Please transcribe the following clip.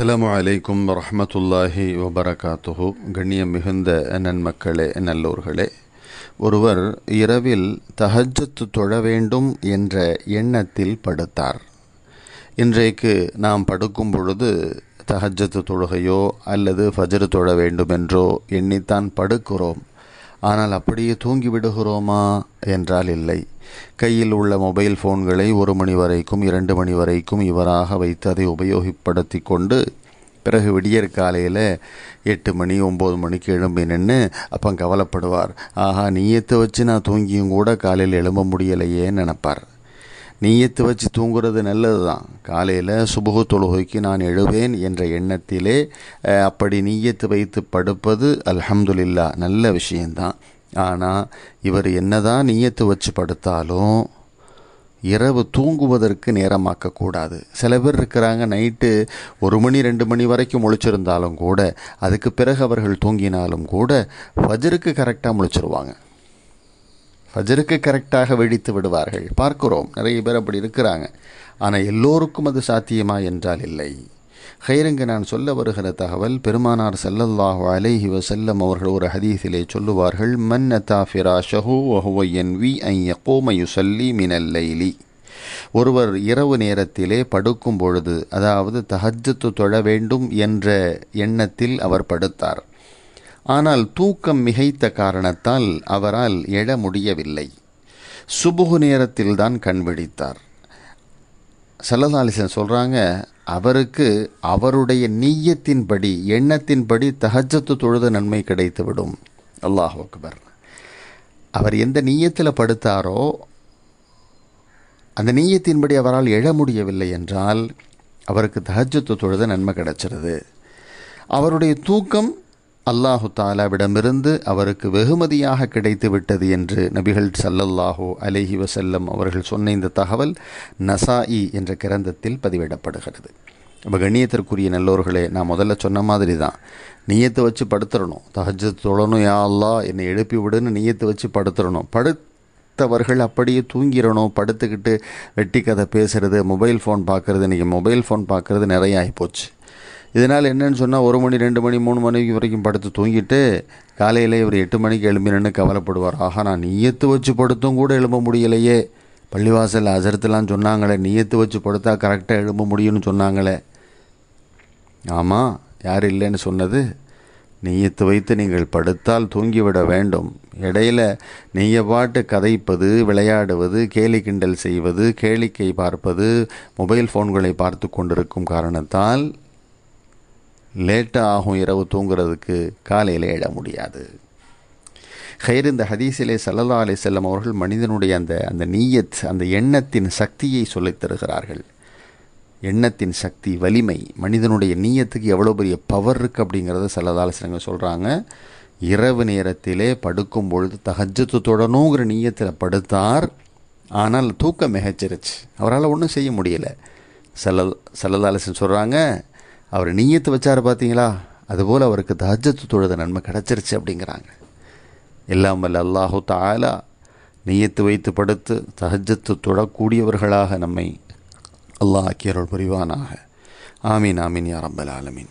அஸ்லாம் வலைக்கும் வரஹ்மத்துல்லாஹி வபரகாத்துஹு. கண்ணியம் மிகுந்த நன்மக்களே நல்லோர்களே. ஒருவர் இரவில் தஹஜத்து தொழ வேண்டும் என்ற எண்ணத்தில் படுத்தார். இன்றைக்கு நாம் படுக்கும் பொழுது தஹஜத்து தொழுகையோ அல்லது ஃபஜ்ரு தொழ வேண்டுமென்றோ எண்ணித்தான் படுக்கிறோம். ஆனால் அப்படியே தூங்கி விடுகிறோமா என்றால் இல்லை. கையில் உள்ள மொபைல் ஃபோன்களை ஒரு மணி வரைக்கும் இரண்டு மணி வரைக்கும் இவராக வைத்து அதை உபயோகப்படுத்தி கொண்டு பிறகு விடியற் காலையில் எட்டு மணி ஒம்பது மணிக்கு எழும்பி நின்று அப்போ கவலைப்படுவார். ஆஹா நீயத்தை வச்சு நான் தூங்கியும் கூட காலையில் எழும்ப முடியலையே நினப்பார். நீயத்து வச்சு தூங்குறது நல்லது தான் காலையில் சுபுகு தொழுகைக்கு நான் எழுவேன் என்ற எண்ணத்திலே அப்படி நீயத்து வைத்து படுப்பது அல்ஹம்துலில்லா நல்ல விஷயந்தான் ஆனால் இவர் என்னதான் நீயத்து வச்சு படுத்தாலும் இரவு தூங்குவதற்கு நேரமாக்கக்கூடாது சில பேர் இருக்கிறாங்க நைட்டு ஒரு மணி ரெண்டு மணி வரைக்கும் முழிச்சிருந்தாலும் கூட அதுக்கு பிறகு அவர்கள் தூங்கினாலும் கூட ஃபஜருக்கு கரெக்டாக முழிச்சிருவாங்க. ஃபஜருக்கு கரெக்டாக வெடித்து விடுவார்கள். பார்க்கிறோம். நிறைய பேர் அப்படி இருக்கிறாங்க. ஆனால் எல்லோருக்கும் அது சாத்தியமா என்றால் இல்லை. ஹைரங்கு நான் சொல்ல வருகிற தகவல் பெருமானார் ஸல்லல்லாஹு அலைஹி வசல்லம் அவர்கள் ஒரு ஹதீஸிலே சொல்லுவார்கள் மன் அதாஃபிரா ஃபிராஷஹு வஹுவ யன்வி அன் யகூம மினல் லைலி. ஒருவர் இரவு நேரத்திலே படுக்கும் பொழுது அதாவது தஹஜத்து தொழ வேண்டும் என்ற எண்ணத்தில் அவர் படுத்தார். ஆனால் தூக்கம் மிகைத்த காரணத்தால் அவரால் எழ முடியவில்லை. சுபுகு நேரத்தில் தான் கண் சல்லதாலிசன் சொல்கிறாங்க அவருக்கு அவருடைய நீயத்தின்படி எண்ணத்தின்படி தகஜத்து தொழுத நன்மை கிடைத்துவிடும். அல்லாஹ் அக்பர். அவர் எந்த நீயத்தில் படுத்தாரோ அந்த நீயத்தின்படி அவரால் எழ முடியவில்லை என்றால் அவருக்கு தஹஜத்து தொழுத நன்மை கிடைச்சிருது. அவருடைய தூக்கம் அல்லாஹு தாலாவிடமிருந்து அவருக்கு வெகுமதியாக கிடைத்துவிட்டது என்று நபிகள் சல்லல்லாஹோ அலேஹி வசல்லம் அவர்கள் சொன்ன இந்த தகவல் நசாஇ என்ற கிரந்தத்தில் பதிவிடப்படுகிறது. இப்போ கண்ணியத்திற்குரிய நல்லோர்களே நான் முதல்ல சொன்ன மாதிரி தான். நீயத்தை வச்சு படுத்துறணும். தஹஜ்ஜத் தொழணும் யா அல்லாஹ் என்னை எழுப்பி விடுன்னு நீயத்தை வச்சு படுத்துறணும். படுத்தவர்கள் அப்படியே தூங்கிடணும். படுத்துக்கிட்டு வெட்டி கதை பேசுகிறது மொபைல் ஃபோன் பார்க்குறது இன்றைக்கி மொபைல் ஃபோன் பார்க்குறது நிறைய ஆகிப்போச்சு இதனால் என்னன்னு சொன்னால் ஒரு மணி ரெண்டு மணி மூணு மணிக்கு வரைக்கும் படுத்து தூங்கிட்டு காலையில் இவர் எட்டு மணிக்கு எழும்பினு கவலைப்படுவார். ஆஹா நான் நீயத்து வச்சு படுத்தும் கூட எழும்ப முடியலையே. பள்ளிவாசல் அசரத்துலாம் சொன்னாங்களே நீயத்து வச்சு படுத்தா கரெக்டாக எழும்ப முடியும்னு சொன்னாங்களே. ஆமாம் யார் இல்லைன்னு சொன்னது? நீயத்து வைத்து நீங்கள் படுத்தால் தூங்கிவிட வேண்டும். இடையில நீங்கள் பாட்டு கதைப்பது விளையாடுவது கேலி கிண்டல் செய்வது கேளிக்கை பார்ப்பது மொபைல் ஃபோன்களை பார்த்து கொண்டிருக்கும் காரணத்தால் லேட்டாக ஆகும் இரவு தூங்குறதுக்கு காலையில் எழ முடியாது. ஹைர் இந்த ஹதீஸிலே சல்லல்லா அலி செல்லம் அவர்கள் மனிதனுடைய அந்த அந்த நீயத் அந்த எண்ணத்தின் சக்தியை சொல்லித் தருகிறார்கள். எண்ணத்தின் சக்தி வலிமை மனிதனுடைய நீயத்துக்கு எவ்வளோ பெரிய பவர் இருக்குது அப்படிங்கிறத சல்லதாலசனங்க சொல்கிறாங்க இரவு நேரத்திலே படுக்கும் பொழுது தஹஜத்து தொடணுங்கிற நீயத்தில் படுத்தார். ஆனால் தூக்கம் மிகச்சிருச்சு. அவரால் ஒன்றும் செய்ய முடியல. சல்ல சல்லதாலசன் சொல்கிறாங்க அவர் நீயத்து வச்சார் பார்த்தீங்களா அதுபோல் அவருக்கு தஹஜத்து தொழுத நன்மை கிடச்சிருச்சு அப்படிங்கிறாங்க. எல்லாம் வல்ல அல்லாஹு தாலா நீயத்து வைத்து படுத்து தஹஜத்து தொழக்கூடியவர்களாக நம்மை அல்லாஹ் ஆக்கியருள் புரிவானாக. ஆமீன் ஆமீன் யாரம்பல் ஆலமீன்.